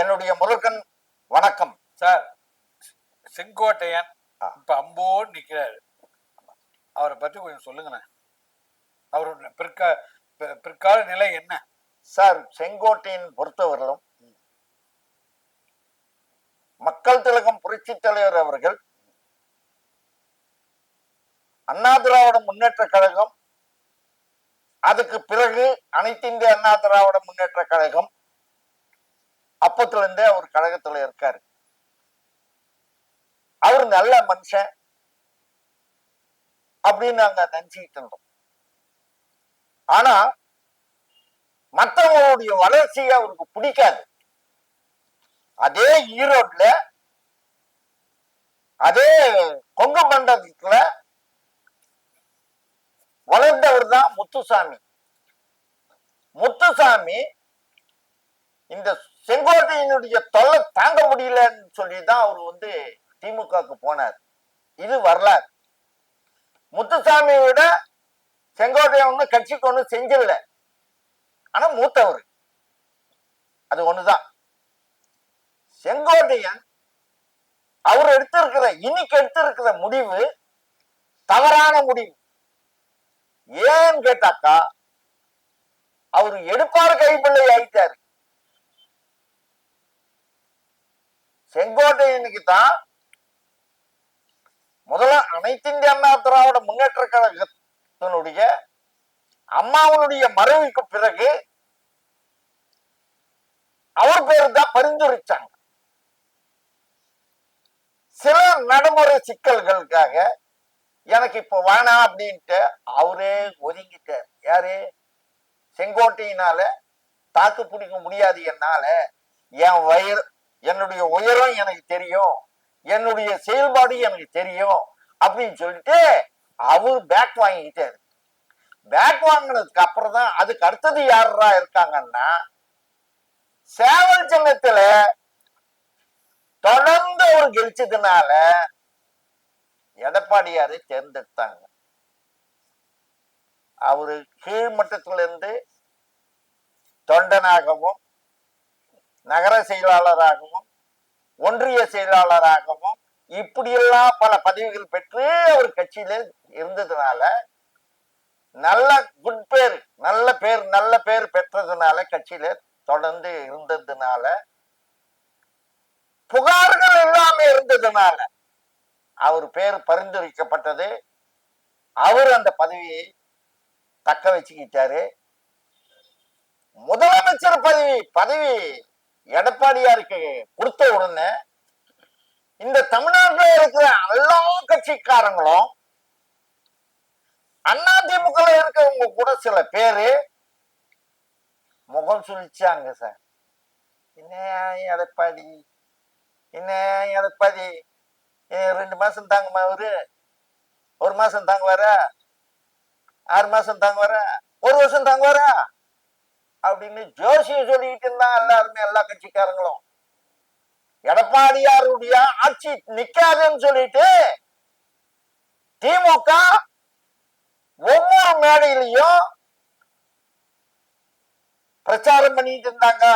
என்னுடைய முதற்கண் வணக்கம். சார் செங்கோட்டையன். இப்ப அம்போடு நிக்கிறாரு. அவரை பத்தி கொஞ்சம் சொல்லுங்களேன். அவரோட பிற்கா பிற்கால நிலை என்ன? சார் செங்கோட்டையின் பொறுத்தவரையிலும் மக்கள் திலகம் புரட்சி தலைவர் அவர்கள் அண்ணா திராவிட முன்னேற்ற கழகம் அதுக்கு பிறகு அனைத்து இந்திய அண்ணா திராவிட முன்னேற்ற கழகம் அப்பத்துல இருந்தே அவர் கழகத்துல இருக்காரு. அவர் நல்ல மனுஷன். அப்படின்னு நாங்க நினைச்சுக்கிட்டு இருந்தோம். ஆனா மற்றவங்களுடைய வளர்ச்சியை அவருக்கு பிடிக்காது. அதே ஈரோட்ல அதே கொங்கு மண்டலத்துல வளர்ந்தவர் தான் முத்துசாமி. முத்துசாமி இந்த செங்கோட்டையினுடைய தொல்லை தாங்க முடியலன்னு சொல்லி தான் அவர் வந்து திமுகவுக்கு போனார். இது வரலாறு. முத்துசாமியை விட செங்கோட்டையன் ஒன்றும் கட்சிக்கு ஒன்றும் செஞ்சிடல ஆனா மூத்தவர். அது ஒண்ணுதான். செங்கோட்டையன் அவர் எடுத்திருக்கிற இன்னைக்கு எடுத்திருக்கிற முடிவு தவறான முடிவு. ஏன்னு கேட்டாக்கா அவர் எடுப்பார் கைப்பிள்ளை ஆயிட்டாரு. செங்கோட்டையனுக்கு தான் முதல்ல அனைத்து இந்திய அண்ணா திராவிட முன்னேற்ற கழகத்தினுடைய அம்மாவனுடைய மறைவுக்கு பிறகு அவர் பேரு தான் பரிந்துரைச்சாங்க. சில நடைமுறை சிக்கல்களுக்காக எனக்கு இப்ப வேணாம் அப்படின்ட்டு அவரே ஒதுங்கிட்டார். யாரு? செங்கோட்டையினால தாக்கு பிடிக்க முடியாது என்னால. என் வயிறு என்னுடைய உயரம் எனக்கு தெரியும் என்னுடைய செயல்பாடு எனக்கு தெரியும் அப்படின்னு சொல்லிட்டு அவர் பேக் வாங்கிக்கிட்டாரு. பேக் வாங்கினதுக்கு அப்புறம் தான் அதுக்கு அடுத்தது யாரா இருக்காங்கன்னா சேவல் சின்னத்துல தொடர்ந்து அவர் கெலிச்சதுனால எடப்பாடியாரை தேர்ந்தெடுத்தாங்க. அவரு கீழ்மட்டத்துல இருந்து தொண்டனாகவும் நகர செயலாளராகவும் ஒன்றிய செயலாளராகவும் இப்படியெல்லாம் பல பதவிகள் பெற்று அவர் கட்சியில இருந்ததுனால நல்ல குட் பேர் நல்ல பேர் நல்ல பேர் பெற்றதுனால கட்சியில தொடர்ந்து இருந்ததுனால புகார்கள் எல்லாமே இருந்ததுனால அவர் பேர் பரிந்துரைக்கப்பட்டது. அவர் அந்த பதவியை தக்க வச்சுக்கிட்டாரு. முதலமைச்சர் பதவி பதவி எடப்பாடியாருக்கு கொடுத்த உடனே இந்த தமிழ்நாட்டில் இருக்கிற எல்லா கட்சிக்காரங்களும் அதிமுக இருக்கிறவங்க கூட சில பேரு முகம் சுழிச்சாங்க சார். என்ன எடப்பாடி? என்ன எடப்பாடி? ரெண்டு மாசம் தாங்கம்மா அவரு ஒரு மாசம் தாங்க வர ஆறு மாசம் தாங்க வர ஒரு வருஷம் தாங்க வர அப்படின்னு ஜோசியம் சொல்லிக்கிட்டு இருந்தான் எல்லாரும் எல்லா கட்சிக்காரங்களும் எடப்பாடியாருடைய ஆட்சி நிக்காதுன்னு சொல்லிட்டு திமுக ஒவ்வொரு மேடையிலையும் பிரச்சாரம் பண்ணிட்டு இருந்தாங்க.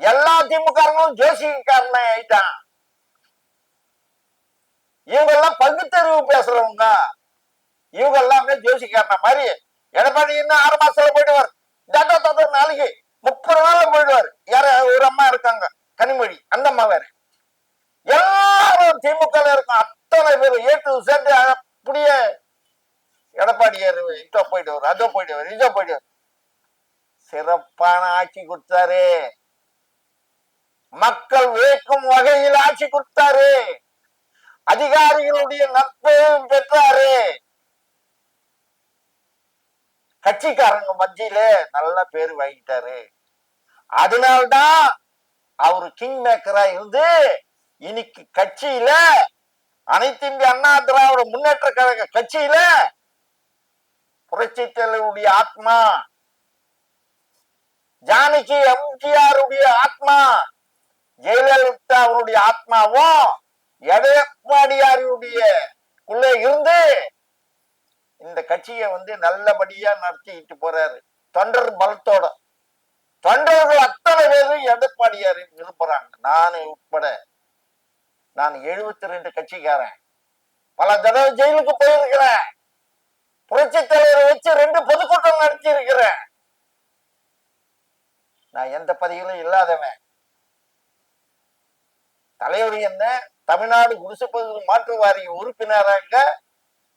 எல்லா திமுகங்களும் ஜோசியக்காரன ஆயிட்டான் இவங்க எல்லாம் பகுத்தறிவு பேசுறவங்க. இவங்க எல்லாமே ஜோசிக்காரன மாதிரி. எடப்பாடி இன்னும் ஆறு மாசத்துல போயிட்டு வர நாளைக்கு. முப்பது நாள் போயிடுவாரு. யார ஒரு அம்மா இருக்காங்க. கனிமொழி அந்த அம்மா வேற. எல்லாரும் திமுக இருக்கும். அத்தனை பேர் ஏட்டு சேர்ந்து அப்படியே எடப்பாடியார் இதோ போயிடுவார் அதோ போயிடுவார் இதோ போயிடுவார். சிறப்பான ஆட்சி கொடுத்தாரு. மக்கள் வேக்கும் வகையில் ஆட்சி கொடுத்தாரு. அதிகாரிகளுடைய நட்பையும் பெற்றாரு. கட்சிக்காரங்க மத்தியில நல்ல பேர் வாங்கிட்டாரு. அதனால்தான் அவரு கிங் மேக்கரா இருந்து இன்னைக்கு கட்சியில அனைத்து இந்திய அண்ணா திராவிட முன்னேற்ற கழக கட்சியில புரட்சி தலைவருடைய ஆத்மா ஜானகி எம்ஜிஆருடைய ஆத்மா ஜெயலலிதா அவருடைய ஆத்மாவும் எடப்பாடியாருடைய உள்ளே இருந்து கட்சியை வந்து நல்லபடியா நடத்திட்டு போறாரு. தொண்டர் பலத்தோட. தொண்டர்கள் அத்தனை பேரும் எடப்பாடியார் விரும்புறாங்க. நானு உட்பட. நான் எழுபத்தி ரெண்டு கட்சிக்காரன். பல தடவை ஜெயிலுக்கு போயிருக்கிறேன். புரட்சி தலைவரை வச்சு ரெண்டு பொதுக்கூட்டம் நடத்தி இருக்கிறேன் நான் எந்த பதவியிலும் இல்லாதவன். தலைவர் என்ன? தமிழ்நாடு குடிசை பகுதி மாற்று வாரிய உறுப்பினராக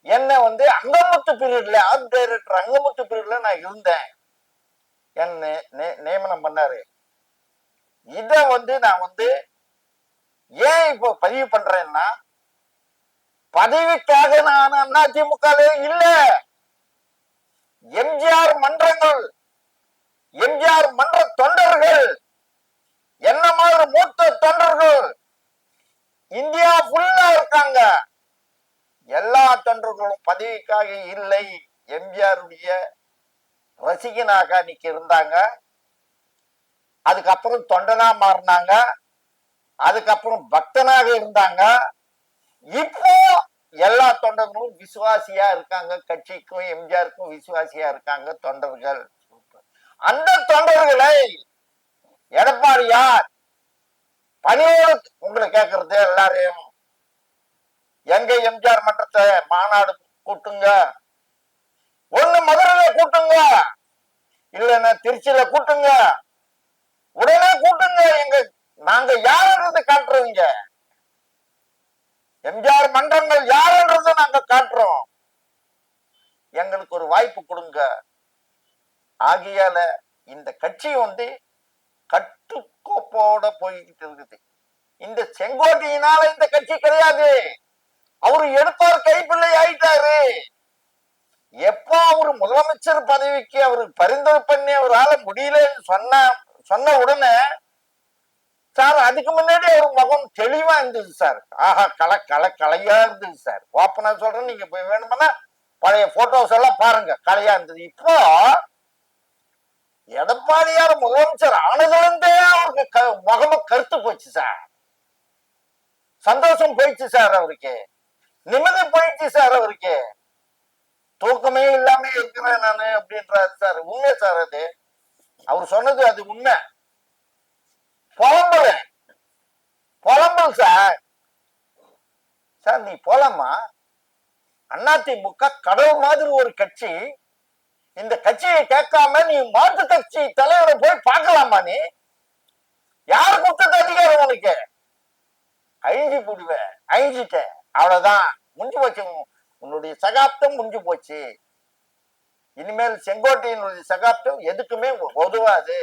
என்ன வந்து அங்கமுத்து பீரியட்ல ஆர்ட் டைரக்டர் அங்கமுத்து பீரியட்ல நான் இருந்தேன். என்ன நே- நியமனம் பண்ணாரு. இத வந்து நான் வந்து ஏன் இப்போ பதிவு பண்றேன்னா பதவிக்காக நான் அதிமுக இல்ல. எம்ஜிஆர் மன்றங்கள் எம்ஜிஆர் மன்ற தொண்டர்கள் என்ன மாதிரி மூத்த தொண்டர்கள் இந்தியா ஃபுல்லா இருக்காங்க. எல்லா தொண்டர்களும் பதவிக்காக இல்லை. எம்ஜிஆருடைய ரசிகனாக அன்னைக்கு இருந்தாங்க. அதுக்கப்புறம் தொண்டனா மாறினாங்க. அதுக்கப்புறம் பக்தனாக இருந்தாங்க. இப்போ எல்லா தொண்டர்களும் விசுவாசியா இருக்காங்க. கட்சிக்கும் எம்ஜிஆருக்கும் விசுவாசியா இருக்காங்க தொண்டர்கள். அந்த தொண்டர்களை எடப்பாடியார் பணியோடு உங்களை கேட்கறது எல்லாரையும் எங்க எம்ஜிஆர் மன்றத்தை மாநாடு கூட்டுங்க? ஒண்ணு மதுரையில கூட்டுங்க. இல்லைன்னா திருச்சியில கூட்டுங்க. உடனே கூட்டுங்க. எங்க நாங்க யாருன்றது காட்டுறவங்க. எம்ஜிஆர் மன்றங்கள் யாருன்றதை நாங்க காட்டுறோம். எங்களுக்கு ஒரு வாய்ப்பு கொடுங்க. ஆகையால இந்த கட்சி வந்து கட்டுக்கோப்போட போய்கிட்டு இருக்குது. இந்த செங்கோட்டையினால இந்த கட்சி கிடையாது. அவரு எடுத்தார் கைப்பிள்ளை ஆயிட்டாரு. எப்போ அவரு முதலமைச்சர் பதவிக்கு அவரு பரிந்துரை பண்ணி அவரால முடியலன்னு சொன்ன சொன்ன உடனே சார் அதுக்கு முன்னாடி அவர் முகம் தெளிவா இருந்தது சார். ஆஹா கலை கலை கலையா இருந்தது சார். ஓப்பனா சொல்றேன் நீங்க போய் வேணும்னா பழைய போட்டோஸ் எல்லாம் பாருங்க கலையா இருந்தது. இப்போ எடப்பாடியார் முதலமைச்சர் ஆனதுலேருந்தே அவருக்கு க- கருத்து போச்சு சார். சந்தோஷம் போயிடுச்சு சார் அவருக்கு. நிம்மதி போயிடுச்சு சார் அவருக்கு. தூக்கமே இல்லாம இருக்கிறேன் நானு அப்படின்றாரு சார். உண்மை சார் அது. அவர் சொன்னது அது உண்மை. புலம்பல. புலம்பல் சார். சார் நீ போலாமா? அதிமுக கடவுள் மாதிரி ஒரு கட்சி. இந்த கட்சியை கேட்காம நீ மாற்று கட்சி தலைவரை போய் பார்க்கலாமா நீ? யார் கொடுத்தது அதிகாரம் உனக்கு? அழிஞ்சு போடுவ அழிஞ்சிட்டேன் அவ்வளவுதான். முடிஞ்சு போச்சு. உன்னுடைய சகாப்தம் முடிஞ்சு போச்சு. இனிமேல் செங்கோட்டையினுடைய சகாப்தம் எதுக்குமே உதவாது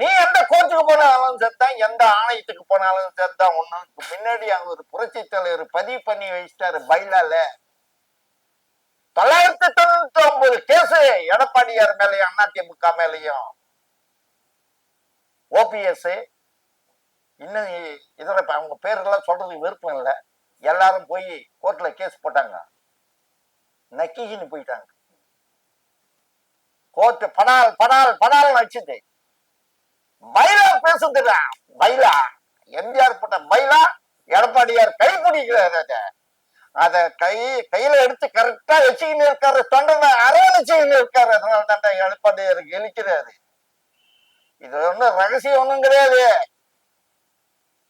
நீ எந்த கோர்ட்டுக்கு போனாலும் சரிதான் எந்த ஆணையத்துக்கு போனாலும் சரிதான். ஒன்னுக்கு முன்னாடி அங்க ஒரு புரட்சி தலைவர் பதிவு பண்ணி வச்சிட்டாரு பைலால. தொள்ளாயிரத்தி தொண்ணூத்தி ஒன்பது கேஸ் எடப்பாடியார் மேலயும் அதிமுக மேலையும். ஓபிஎஸ் இன்னும் இதர அவங்க பேரெல்லாம் சொல்றதுக்கு விருப்பம் இல்லை. எல்லாரும் போய் கோர்ட்ல கேஸ் போட்டாங்க. நக்கிகின்னு போயிட்டாங்க. கோர்ட் படால் படால் படால் வச்சுது மயிலா பேசுதுடா மயிலா. எம்ஜிஆர் போட்ட மயிலா எடப்பாடியார் கை பிடிக்கிறார் அத. அத கை கையில எடுத்து கரெக்டா வச்சுக்கின்னு இருக்காரு. தொண்டனை அரவணைச்சுக்கின்னு இருக்காரு. அதனால தான் எடப்பாடியார் இழிக்கிறாரு. இது ஒண்ணும் ரகசியம் ஒண்ணும் கிடையாது.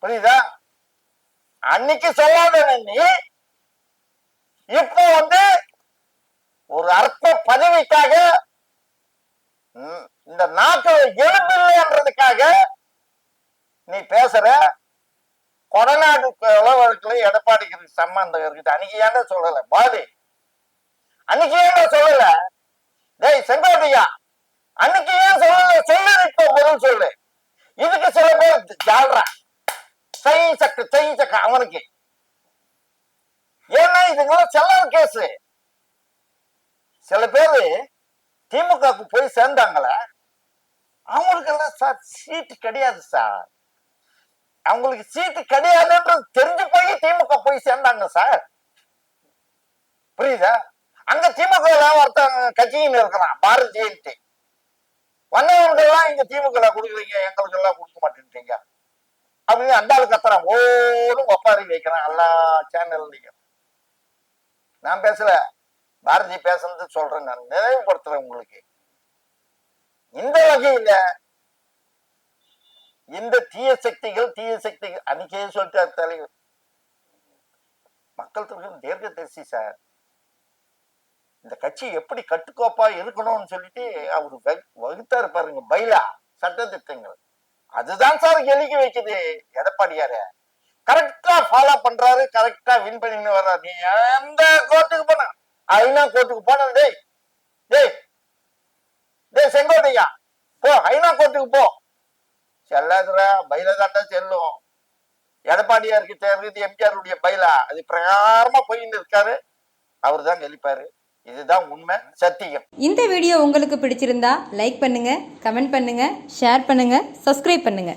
புரியுதா? அன்னைக்கு சொல்லாத நீ இப்போ வந்து ஒரு அற்ப பதவிக்காக இந்த நாட்டு எழுப்பில்லைன்றதுக்காக நீ பேசுற கொடநாடு உழவர்களை எடப்பாடிக்கு சம்பந்தம் இருக்குது அன்னைக்கு ஏன்டா சொல்லல? பாலி அன்னைக்கு ஏன்டா சொல்லல? டேய் செங்கோட்டையா அன்னைக்கு ஏன் சொல்லல? சொல்லு இப்ப பதில் சொல்லு. இதுக்கு சில பேர் ஜாடுறான் சை சக்கு அவனுக்கு. ஏன்னா இதுங்களா செல்லர் கேஸ். சில பேரு திமுகவுக்கு போய் சேர்ந்தாங்கள அவங்களுக்கெல்லாம் சார் சீட்டு கிடையாது சார். அவங்களுக்கு சீட்டு கிடையாதுன்றது தெரிஞ்சு போய் திமுக போய் சேர்ந்தாங்க சார். புரியுதா? அங்க திமுக ஒருத்தன் கட்சின்னு இருக்கிறான் பாரதியன்ட்டு வந்தவங்க எல்லாம் இங்க திமுக கொடுக்குறீங்க எங்களுக்கு எல்லாம் கொடுக்க மாட்டேன் அது அந்த ஆளு கத்துறான் ஓடும் ஒப்பாரி வைக்கிறான். எல்லா சேனல்லையும் நான் பேசல. பாரதி பேசுனது சொல்றேன் நான். நினைவுபடுத்துறேன் உங்களுக்கு. இந்த வகையில இந்த தீய சக்திகள் தீய சக்திகள் அன்னைக்கே சொல்லிட்டார் தலைவர். மக்கள் தொகை தீர்க்க தரிசி சார். இந்த கட்சி எப்படி கட்டுக்கோப்பா இருக்கணும்னு சொல்லிட்டு அவர் வகு- வகுத்தாரு பாருங்க பைலா சட்ட திட்டங்கள் அதுதான் சார் எழுதி வைக்குது. எடப்பாடியார கரெக்டா ஃபாலோ பண்றாரு. கரெக்டா வின் பண்ணின்னு வர்றாரு. நீ எந்த கோர்ட்டுக்கு போன? ஐநா கோர்ட்டுக்கு போன டேய். டேய். டேய் செங்கோட்டையா? போ ஐநா கோர்ட்டுக்கு போ. செல்லாதுடா பயில தாண்டா செல்லும். எடப்பாடியாருக்கு தேர்ந்தது எம்ஜிஆர் உடைய பைலா அது பிரகாரமா போயின்னு இருக்காரு. அவர் தான் கழிப்பாரு இதுதான் உண்மை சத்தியம். இந்த வீடியோ உங்களுக்கு பிடிச்சிருந்தா லைக் பண்ணுங்க கமெண்ட் பண்ணுங்க ஷேர் பண்ணுங்க சப்ஸ்கிரைப் பண்ணுங்க.